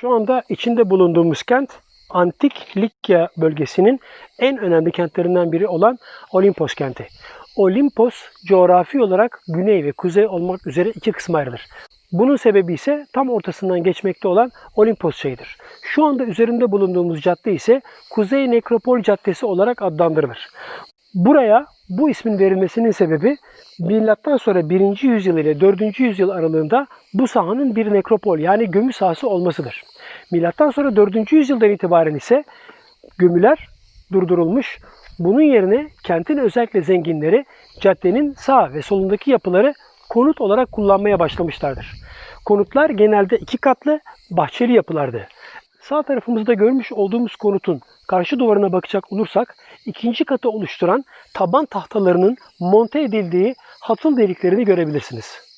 Şu anda içinde bulunduğumuz kent Antik Likya bölgesinin en önemli kentlerinden biri olan Olimpos kenti. Olimpos coğrafi olarak güney ve kuzey olmak üzere iki kısma ayrılır. Bunun sebebi ise tam ortasından geçmekte olan Olimpos çayıdır. Şu anda üzerinde bulunduğumuz cadde ise Kuzey Nekropol Caddesi olarak adlandırılır. Buraya bu ismin verilmesinin sebebi milattan sonra 1. yüzyıl ile 4. yüzyıl aralığında bu sahanın bir nekropol yani gömü sahası olmasıdır. Milattan sonra 4. yüzyıldan itibaren ise gömüler durdurulmuş. Bunun yerine kentin özellikle zenginleri caddenin sağ ve solundaki yapıları konut olarak kullanmaya başlamışlardır. Konutlar genelde iki katlı bahçeli yapılardı. Sağ tarafımızda görmüş olduğumuz konutun karşı duvarına bakacak olursak ikinci katı oluşturan taban tahtalarının monte edildiği hatıl deliklerini görebilirsiniz.